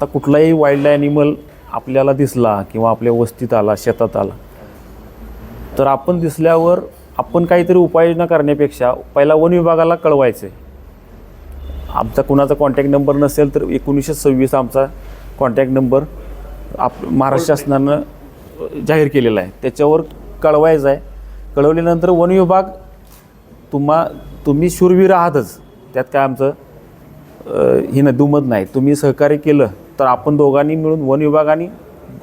आता कुठलाही wild animal आपल्याला दिसला किंवा आपल्या वस्तीत आला शेतात आला तर आपण दिसल्यावर आपण काहीतरी उपाययोजना करण्यापेक्षा पहिला वन विभागाला कळवायचं. आहे आमचा कुणाचा कॉन्टॅक्ट नंबर नसेल तर एकोणीसशे सव्वीस आमचा कॉन्टॅक्ट नंबर आप महाराष्ट्र शासनानं जाहीर केलेला आहे. त्याच्यावर कळवायचं आहे. कळवल्यानंतर वन विभाग तुम्हा तुम्ही शूरवीर आहातच. त्यात काय आमचं ही न दुमत नाही. तुम्ही सहकार्य केलं तर आपण दोघांनी मिळून वन विभागाने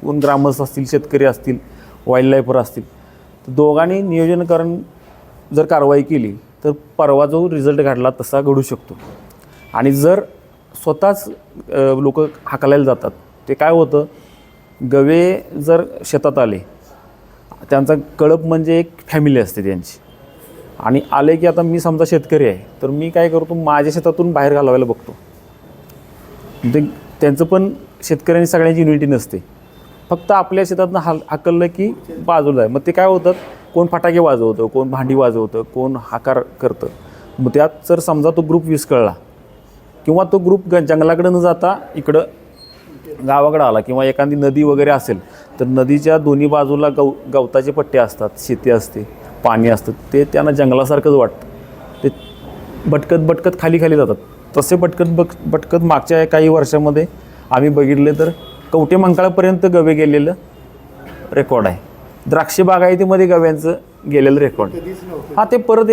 कोण ग्रामस्थ असतील शेतकरी असतील वाईल्ड लाईफर असतील तर दोघांनी नियोजन करून जर कारवाई केली तर परवा जो रिझल्ट घडला तसा घडू शकतो. आणि जर स्वतःच लोक हाकलायला जातात ते काय होतं गवे जर शेतात आले त्यांचा कळप म्हणजे एक फॅमिली असते त्यांची. आणि आले की आता मी समजा शेतकरी आहे तर मी काय करतो माझ्या शेतातून बाहेर घालवायला बघतो. ते त्यांचं पण शेतकऱ्यांनी सगळ्यांची युनिटी नसते. फक्त आपल्या शेतातनं हाल हाकललं की बाजूला आहे. मग ते काय होतं कोण फटाके वाजवतं कोण भांडी वाजवतं कोण हाकार करतं. मग त्यात जर समजा तो ग्रुप विस्कळला किंवा तो ग्रुप ग जंगलाकडे न जाता इकडं गावाकडं आला किंवा एखादी नदी वगैरे असेल तर नदीच्या दोन्ही बाजूला गव गवताचे पट्टे असतात शेती असते पाणी असतं. ते त्यांना जंगलासारखंच वाटतं. ते भटकत भटकत खाली खाली जातात. तसे भटकत बक भटकत मागच्या काही वर्षामध्ये आम्ही बघितले तर कवटे मंकाळापर्यंत गवे गेलेलं रेकॉर्ड आहे. द्राक्ष बागायतीमध्ये गव्यांचं गेलेलं रेकॉर्ड हा ते परत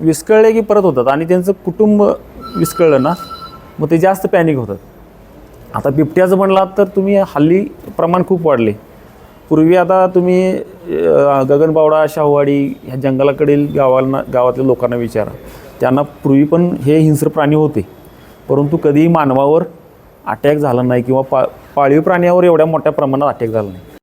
विस्कळले की परत होतात आणि त्यांचं कुटुंब विस्कळलं ना मग ते जास्त पॅनिक होतात. आता बिबट्याचं म्हणलात तर तुम्ही हल्ली प्रमाण खूप वाढले. पूर्वी आता तुम्ही गगनबावडा शाहूवाडी ह्या जंगलाकडील गावांना गावातल्या लोकांना विचारा. त्यांना पूर्वी पण हे हिंस्र प्राणी होते. परंतु कधीही मानवावर अटॅक झाला नाही किंवा पा पाळीव प्राण्यावर एवढ्या मोठ्या प्रमाणात अटॅक झाला नाही.